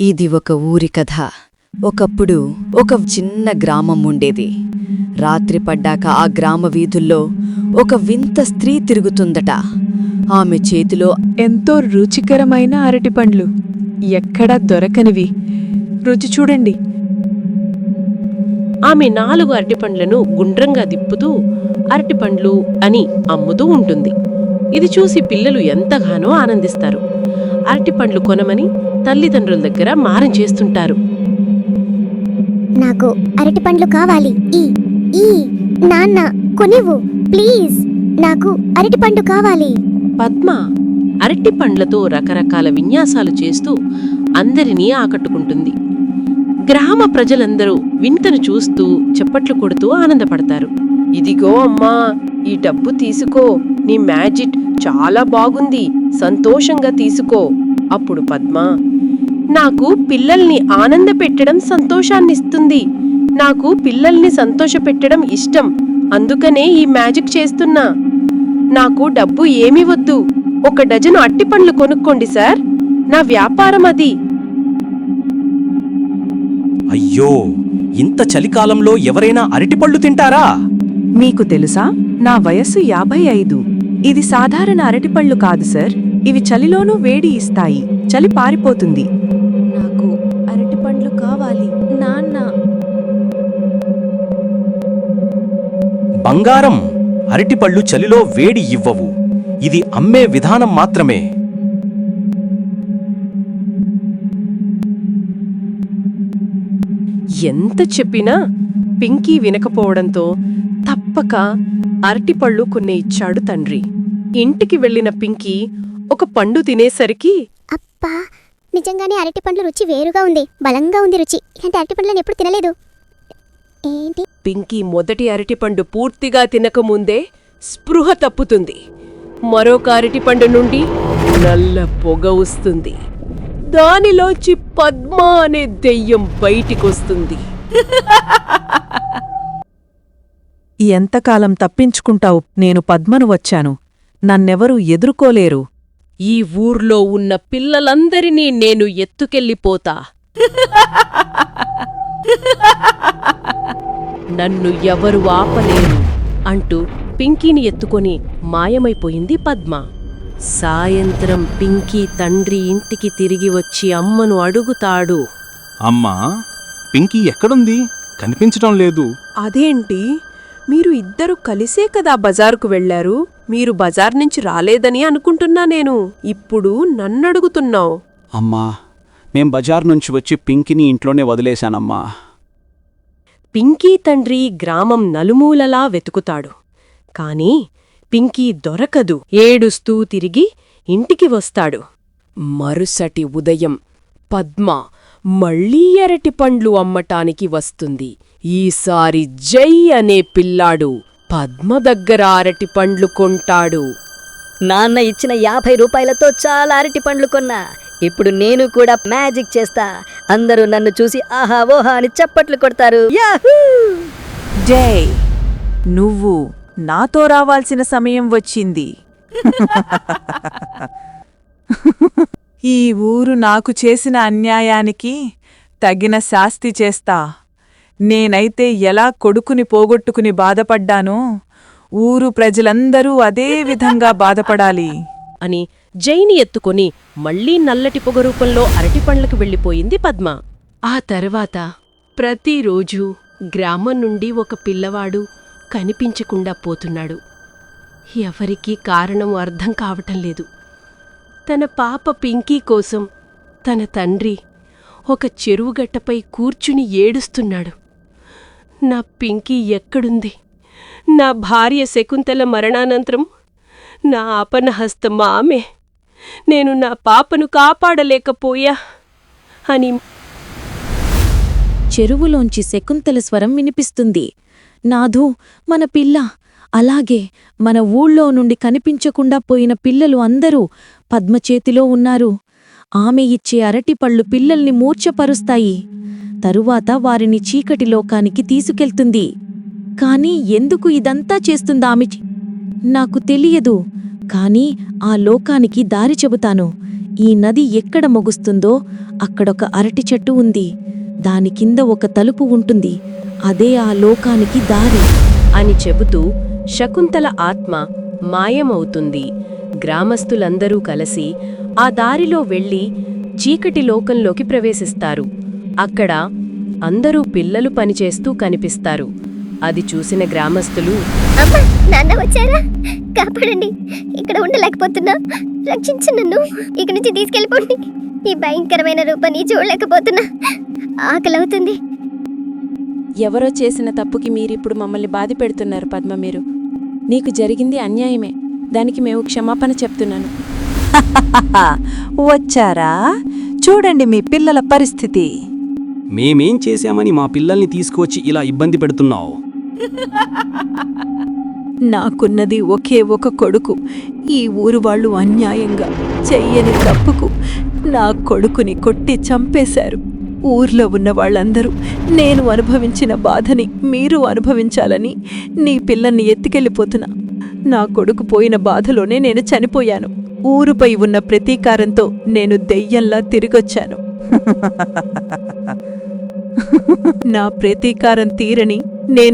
ఇది ఒక ఊరి కథ. ఒకప్పుడు ఒక చిన్న గ్రామం ఉండేది. రాత్రి పడ్డాక ఆ గ్రామ వీధుల్లో ఒక వింత స్త్రీ తిరుగుతుందట. ఆమె చేతిలో ఎంతో రుచికరమైన అరటిపండ్లు ఎక్కడా దొరకనివి. రుచి చూడండి. ఆమె నాలుగు అరటిపండ్లను గుండ్రంగా దిప్పుతూ అరటిపండ్లు అని అమ్ముతూ ఉంటుంది. ఇది చూసి పిల్లలు ఎంతగానో ఆనందిస్తారు. అరటిపండ్లు కొనమని తల్లిదండ్రుల దగ్గర మారం చేస్తుంటారు. నాకు అరటిపండ్లు కావాలి. ఈ ఈ నాన్న కొనివ్వు ప్లీజ్. నాకు అరటిపండు కావాలి. పద్మ అరటి పండ్లతో రకరకాల విన్యాసాలు చేస్తూ అందరినీ ఆకట్టుకుంటుంది. గ్రామ ప్రజలందరూ వింతను చూస్తూ చప్పట్లు కొడుతూ ఆనందపడతారు. ఇదిగో అమ్మా ఈ డబ్బు తీసుకో నీ మ్యాజిక్ చాలా బాగుంది. సంతోషంగా తీసుకో. అప్పుడు పద్మ నాకు పిల్లల్ని ఆనంద పెట్టడం సంతోషాన్నిస్తుంది. నాకు పిల్లల్ని సంతోషపెట్టడం ఇష్టం. అందుకనే ఈ మ్యాజిక్ చేస్తున్నా. నాకు డబ్బు ఏమీ వద్దు. ఒక డజను అట్టిపండ్లు కొనుక్కోండి సార్. నా వ్యాపారం అది. అయ్యో! ఇంత చలికాలంలో ఎవరైనా అరటిపళ్ళు తింటారా? మీకు తెలుసా? నా వయస్సు యాభై ఐదు. ఇది సాధారణ అరటిపళ్ళు కాదు సార్. ఇవి చలిలోనూ వేడి ఇస్తాయి. చలి పారిపోతుంది. నాకు అరటిపండ్లు కావాలి. నాన్న. బంగారం అరటిపళ్ళు చలిలో వేడి ఇవ్వవు. ఇది అమ్మే విధానం మాత్రమే. ఎంత చెప్పినా పింకీ వినకపోవడంతో తప్పక అరటిపళ్ళు కొన్ని ఇచ్చాడు తండ్రి. ఇంటికి వెళ్ళిన పింకీ ఒక పండు తినేసరికి అప్పా నిజంగానే అరటిపండ్లు రుచి వేరుగా ఉంది బలంగా ఉంది రుచి. ఇలాంటి అరటిపండ్లను ఎప్పుడు తినలేదు. ఏంటి? పింకీ మొదటి అరటిపండు పూర్తిగా తినకముందే స్పృహ తప్పుతుంది. మరొక అరటిపండు నుండి నల్ల పొగ వస్తుంది. దానిలోంచి పద్మ అనే దెయ్యం బయటికొస్తుంది. ఎంతకాలం తప్పించుకుంటావు? నేను పద్మను వచ్చాను. నన్నెవరూ ఎదుర్కోలేరు. ఈ ఊర్లో ఉన్న పిల్లలందరినీ నేను ఎత్తుకెళ్ళిపోతా. నన్ను ఎవరు ఆపలేరు అంటూ పింకీని ఎత్తుకొని మాయమైపోయింది పద్మ. సాయంత్రం పింకీ తండ్రి ఇంటికి తిరిగి వచ్చి అమ్మను అడుగుతాడు. అమ్మా పింకీ ఎక్కడుంది? కనిపించటం లేదు. అదేంటి? మీరు ఇద్దరు కలిసే కదా బజారుకు వెళ్ళారు మీరు బజార్ నుంచి రాలేదని అనుకుంటున్నా నేను. ఇప్పుడు నన్నడుగుతున్నావు. అమ్మా మేం బజార్ నుంచి వచ్చి పింకిని ఇంట్లోనే వదిలేశానమ్మా. పింకీ తండ్రి గ్రామం నలుమూలలా వెతుకుతాడు. కాని పింకీ దొరకదు. ఏడుస్తూ తిరిగి ఇంటికి వస్తాడు. మరుసటి ఉదయం పద్మ మళ్ళీ ఎరటి పండ్లు అమ్మటానికి వస్తుంది. ఈసారి జై అనే పిల్లాడు పద్మ దగ్గర అరటి పండ్లు కొంటాడు. నాన్న ఇచ్చిన యాభై రూపాయలతో చాలా అరటి పండ్లు కొన్నా. ఇప్పుడు నేను కూడా మ్యాజిక్ చేస్తా. అందరూ నన్ను చూసి ఆహా ఓహా అని చప్పట్లు కొడతారు. జై! నువ్వు నాతో రావాల్సిన సమయం వచ్చింది. ఈ ఊరు నాకు చేసిన అన్యాయానికి తగిన శాస్తి చేస్తా. నేనైతే ఎలా కొడుకుని పోగొట్టుకుని బాధపడ్డానో ఊరు ప్రజలందరూ అదే విధంగా బాధపడాలి. అని జైని ఎత్తుకొని మళ్ళీ నల్లటి పొగ రూపంలో అరటిపండ్లకు వెళ్ళిపోయింది పద్మ. ఆ తర్వాత ప్రతిరోజూ గ్రామం నుండి ఒక పిల్లవాడు కనిపించకుండా పోతున్నాడు. ఎవరికీ కారణం అర్థం కావటం లేదు. తన పాప పింకీ కోసం తన తండ్రి ఒక చెరువుగట్టపై కూర్చుని ఏడుస్తున్నాడు. నా పింకీ ఎక్కడుంది? నా భార్య శకుంతల మరణానంతరం నా ఆపనహస్తం ఆమె నేను నా పాపను కాపాడలేకపోయా అని చెరువులోంచి శకుంతల స్వరం వినిపిస్తుంది. నాధు మన పిల్ల అలాగే మన ఊళ్ళో నుండి కనిపించకుండా పోయిన పిల్లలు అందరూ పద్మ చేతిలో ఉన్నారు. ఆమె ఇచ్చే అరటిపళ్ళు పిల్లల్ని మూర్ఛపరుస్తాయి. తరువాత వారిని చీకటి లోకానికి తీసుకెళ్తుంది. కాని ఎందుకు ఇదంతా చేస్తుందామె నాకు తెలియదు. కాని ఆ లోకానికి దారి చెబుతాను. ఈ నది ఎక్కడ ముగుస్తుందో అక్కడొక అరటి చెట్టు ఉంది. దాని కింద ఒక తలుపు ఉంటుంది. అదే ఆ లోకానికి దారి అని చెబుతూ శకుంతల ఆత్మ మాయమవుతుంది. గ్రామస్తులందరూ కలిసి ఆ దారిలో వెళ్ళి చీకటి లోకంలోకి ప్రవేశిస్తారు. అక్కడ అందరూ పిల్లలు పనిచేస్తూ కనిపిస్తారు. అది చూసిన గ్రామస్తులు అమ్మా నాన్న వచ్చారా? కాపాడండి. ఇక్కడ ఉండలేకపోతున్నా. రక్షించు నన్ను. ఇక్కడి నుంచి తీసుకెళ్ళిపోండి. ఈ భయంకరమైన రూపాన్ని చూడలేకపోతున్నా. ఆకలవుతుంది. ఎవరో చేసిన తప్పుకి మీరిప్పుడు మమ్మల్ని బాధ పెడుతున్నారు పద్మ మీరు నీకు జరిగింది అన్యాయమే. దానికి మేము క్షమాపణ చెప్తున్నాను. వచ్చారా? చూడండి మీ పిల్లల పరిస్థితి. మేమేం చేశామని మా పిల్లల్ని తీసుకువచ్చి ఇలా ఇబ్బంది పెడుతున్నావు? నాకున్నది ఒకే ఒక కొడుకు. ఈ ఊరు వాళ్ళు అన్యాయంగా చెయ్యని తప్పుకు నా కొడుకుని కొట్టి చంపేశారు. ఊర్లో ఉన్న వాళ్ళందరూ నేను అనుభవించిన బాధని మీరు అనుభవించాలని నీ పిల్లల్ని ఎత్తుకెళ్ళిపోతున్నా. నా కొడుకు పోయిన బాధలోనే నేను చనిపోయాను. ఊరుపై ఉన్న ప్రతీకారంతో నేను దెయ్యంలా తిరిగొచ్చాను. నా ప్రతీకారం తీరని నేను